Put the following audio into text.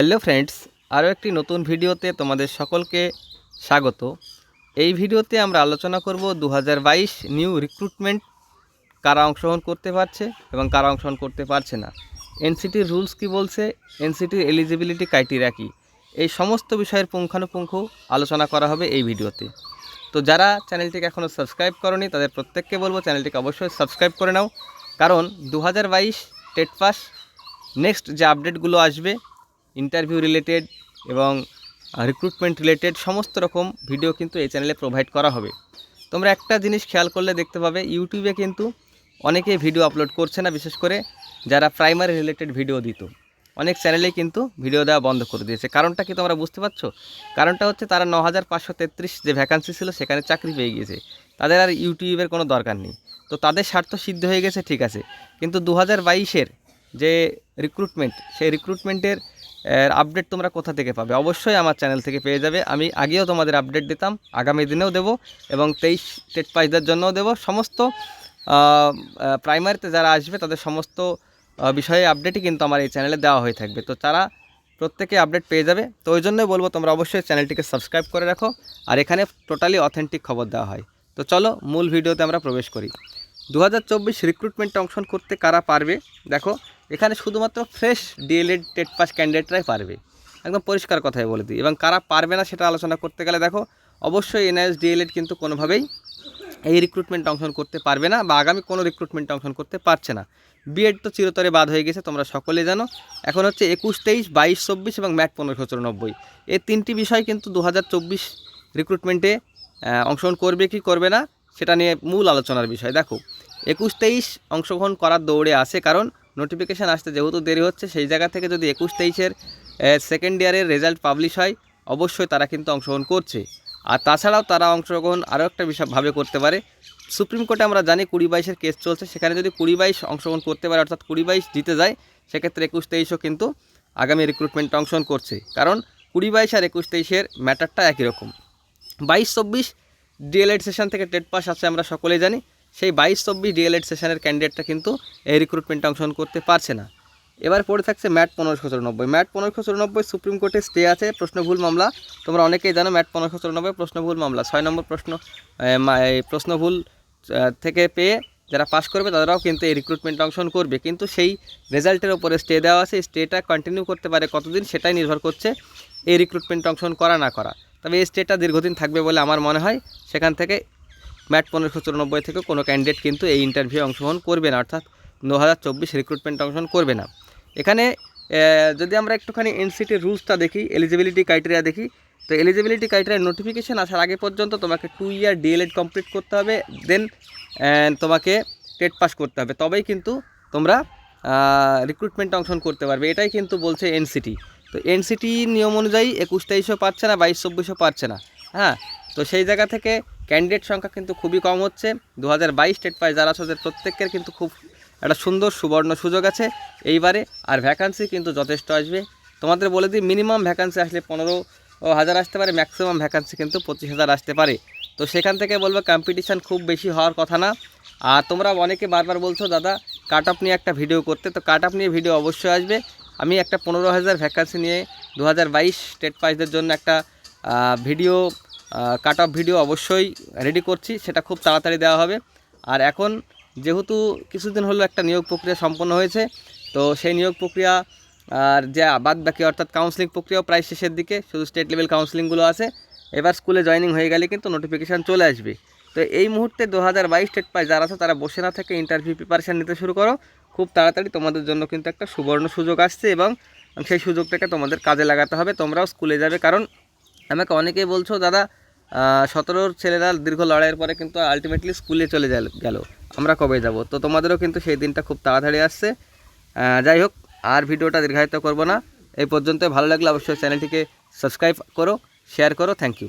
Hello friends, আরও একটি নতুন ভিডিওতে তোমাদের সকলকে স্বাগত। এই ভিডিওতে আমরা আলোচনা করব দু হাজার বাইশ নিউ রিক্রুটমেন্ট কারা অংশগ্রহণ করতে পারছে এবং কারা অংশগ্রহণ করতে পারছে না। এনসিটির রুলস কি বলছে? এনসিটির এলিজিবিলিটি ক্রাইটেরিয়া কী? এই সমস্ত বিষয়ের পুঙ্খানুপুঙ্খ আলোচনা করা হবে এই ভিডিওতে। তো যারা চ্যানেলটিকে এখনও সাবস্ক্রাইব করনি, তাদের প্রত্যেককে বলব চ্যানেলটিকে অবশ্যই সাবস্ক্রাইব করে নাও। কারণ দু হাজার বাইশ টেট পাস, নেক্সট যে আপডেটগুলো আসবে ইন্টারভিউ রিলেটেড এবং রিক্রুটমেন্ট রিলেটেড সমস্ত রকম ভিডিও কিন্তু এই চ্যানেলে প্রোভাইড করা হবে। তোমরা একটা জিনিস খেয়াল করলে দেখতে পাবে ইউটিউবে কিন্তু অনেকে ভিডিও আপলোড করছে না, বিশেষ করে যারা প্রাইমারি রিলেটেড ভিডিও দিত। অনেক চ্যানেলেই কিন্তু ভিডিও দেওয়া বন্ধ করে দিয়েছে। কারণটা কি তোমরা বুঝতে পারছ? কারণটা হচ্ছে তারা ন হাজার পাঁচশো তেত্রিশ যে ভ্যাকান্সি ছিল, সেখানে চাকরি পেয়ে গিয়েছে। তাদের আর ইউটিউবের কোনো দরকার নেই। তো তাদের স্বার্থ সিদ্ধ হয়ে গেছে, ঠিক আছে। কিন্তু দু হাজার বাইশের যে রিক্রুটমেন্ট সেই রিক্রুটমেন্টের এর আপডেট তোমরা কোথা থেকে পাবে? অবশ্যই আমার চ্যানেল থেকে পেয়ে যাবে। আমি আগেও তোমাদের আপডেট দিতাম, আগামী দিনেও দেবো এবং তেইশ টেট পাইসদের জন্যও দেবো। সমস্ত প্রাইমারিতে যারা আসবে, তাদের সমস্ত বিষয়ে আপডেটই কিন্তু আমার এই চ্যানেলে দেওয়া হয়ে থাকবে। তো তারা প্রত্যেকে আপডেট পেয়ে যাবে। তো ওই জন্যই বলব, তোমরা অবশ্যই চ্যানেলটিকে সাবস্ক্রাইব করে রাখো আর এখানে টোটালি অথেন্টিক খবর দেওয়া হয়। তো চলো, মূল ভিডিওতে আমরা প্রবেশ করি। দু হাজার রিক্রুটমেন্টে অংশগ্রহণ করতে কারা পারবে? দেখো এখানে শুধুমাত্র ফ্রেশ ডিএলএড টেট পাস ক্যান্ডিডেটরাই পারবে। একদম পরিষ্কার কথাই বলে দিই। এবং কারা পারবে না সেটা আলোচনা করতে গেলে দেখো, অবশ্যই এনআইএস ডিএলএড কিন্তু কোনোভাবেই এই রিক্রুটমেন্টে অংশগ্রহণ করতে পারবে না বা আগামী কোনো রিক্রুটমেন্টে অংশগ্রহণ করতে পারছে না। বিএড তো চিরতরে বাদ হয়ে গেছে, তোমরা সকলে জানো। এখন হচ্ছে একুশ, তেইশ, বাইশ, চব্বিশ এবং ম্যাট পনেরোশো চুরানব্বই এই তিনটি বিষয় কিন্তু দু হাজার চব্বিশ রিক্রুটমেন্টে অংশগ্রহণ করবে কি করবে না, সেটা নিয়ে মূল আলোচনার বিষয়। দেখো, একুশ, তেইশ অংশগ্রহণ করার দৌড়ে আসে কারণ নোটিফিকেশান আসতে যেহেতু দেরি হচ্ছে, সেই জায়গা থেকে যদি একুশ তেইশের সেকেন্ড ইয়ারের রেজাল্ট পাবলিশ হয়, অবশ্যই তারা কিন্তু অংশগ্রহণ করছে। আর তাছাড়াও তারা অংশগ্রহণ আরও একটা ভাবে করতে পারে। সুপ্রিম কোর্টে আমরা জানি কুড়ি বাইশের কেস চলছে, সেখানে যদি কুড়ি বাইশ অংশগ্রহণ করতে পারে, অর্থাৎ কুড়ি বাইশ জিতে যায়, সেক্ষেত্রে একুশ তেইশও কিন্তু আগামী রিক্রুটমেন্টে অংশগ্রহণ করছে। কারণ কুড়ি বাইশ আর একুশ তেইশের ম্যাটারটা একই রকম। বাইশ চব্বিশ ডিএলএড সেশন থেকে টেট পাস আছে, আমরা সকলেই জানি। সেই বাইশ চব্বিশ ডিএলএড সেশনের ক্যান্ডিডেটটা কিন্তু এই রিক্রুটমেন্টে অংশগ্রহণ করতে পারছে না। এবার পড়ে থাকছে ম্যাট পনেরোশো চুরানব্বই। ম্যাট পনেরোশো চুরানব্বই সুপ্রিম কোর্টে স্টে আছে প্রশ্নভুল মামলা। তোমরা অনেকেই জানো ম্যাট পনেরোশো চুরানব্বই প্রশ্নভুল মামলা। ছয় নম্বর প্রশ্ন প্রশ্নভুল থেকে পেয়ে যারা পাশ করবে তারাও কিন্তু এই রিক্রুটমেন্টে অংশগ্রহণ করবে। কিন্তু সেই রেজাল্টের ওপরে স্টে দেওয়া আছে। স্টেটা কন্টিনিউ করতে পারে কতদিন সেটাই নির্ভর করছে এই রিক্রুটমেন্টে অংশগ্রহণ করা না করা। তবে এই স্টেটা দীর্ঘদিন থাকবে বলে আমার মনে হয়। সেখান থেকে ম্যাট পনেরোশো চুরানব্বই থেকে কোনো ক্যান্ডিডেট কিন্তু এই ইন্টারভিউ অংশগ্রহণ করবে না, অর্থাৎ দু হাজার চব্বিশ রিক্রুটমেন্ট অংশগ্রহণ করবে না। এখানে যদি আমরা একটুখানি এনসিটির রুলসটা দেখি এলিজিবিলিটি ক্রাইটেরিয়া দেখি, তো এলিজিবিলিটি ক্রাইটেরিয়া নোটিফিকেশান আসার আগে পর্যন্ত তোমাকে টু ইয়ার ডিএলএড কমপ্লিট করতে হবে দেন তোমাকে টেট পাস করতে হবে। তবেই কিন্তু তোমরা রিক্রুটমেন্ট অংশগ্রহণ করতে পারবে। এটাই কিন্তু বলছে এনসিটি তো এনসিটি নিয়ম অনুযায়ী একুশ তেইশও পাচ্ছে না, বাইশ চব্বিশও পাচ্ছে না। হ্যাঁ তো সেই জায়গা থেকে ক্যান্ডিডেট সংখ্যা কিন্তু খুবই কম হচ্ছে। দু হাজার বাইশ টেট পাস যারা ওদের প্রত্যেকের কিন্তু খুব একটা সুন্দর সুবর্ণ সুযোগ আছে। এইবারে আর ভ্যাকান্সি কিন্তু যথেষ্ট আসবে। তোমাদের বলে দিই মিনিমাম ভ্যাকান্সি আসলে পনেরো হাজার আসতে পারে ম্যাক্সিমাম ভ্যাকান্সি কিন্তু পঁচিশ হাজার আসতে পারে। তো সেখান থেকে বলব কম্পিটিশান খুব বেশি হওয়ার কথা না। আর তোমরা অনেকে বারবার বলছো, দাদা কাট অফ নিয়ে একটা ভিডিও করতে। তো কাট অফ নিয়ে ভিডিও অবশ্যই আসবে। আমি একটা পনেরো হাজার ভ্যাকান্সি নিয়ে দু হাজার বাইশ স্টেট পাইসদের জন্য একটা ভিডিও কাট অফ ভিডিও অবশ্যই রেডি করছি, সেটা খুব তাড়াতাড়ি দেওয়া হবে। আর এখন যেহেতু কিছুদিন হলো একটা নিয়োগ প্রক্রিয়া সম্পন্ন হয়েছে, তো সেই নিয়োগ প্রক্রিয়া, আর যে বাদ বাকি অর্থাৎ কাউন্সিলিং প্রক্রিয়াও প্রায় শেষের দিকে, শুধু স্টেট লেভেল কাউন্সিলিংগুলো আছে। এবার স্কুলে জয়েনিং হয়ে গেলে কিন্তু নোটিফিকেশান চলে আসবে। তো এই মুহূর্তে দু হাজার বাইশ স্টেট পাই যারা আছে, তারা বসে না থেকে ইন্টারভিউ প্রিপারেশান নিতে শুরু করো। খুব তাড়াতাড়ি তোমাদের জন্য কিন্তু একটা সুবর্ণ সুযোগ আসছে এবং সেই সুযোগটাকে তোমাদের কাজে লাগাতে হবে, তোমরাও স্কুলে যাবে। কারণ আমাকে অনেকেই বলছো, দাদা সতেরোর ছেলেরা দীর্ঘ লড়াইয়ের পরে কিন্তু আলটিমেটলি স্কুলে চলে গেল- আমরা কবে যাব? তো তোমাদেরও কিন্তু সেই দিনটা খুব তাড়াতাড়ি আসছে। যাই হোক, আর ভিডিওটা দীর্ঘায়িত করব না। এই পর্যন্ত ভালো লাগলে অবশ্যই চ্যানেলটিকে সাবস্ক্রাইব করো শেয়ার করো। Thank you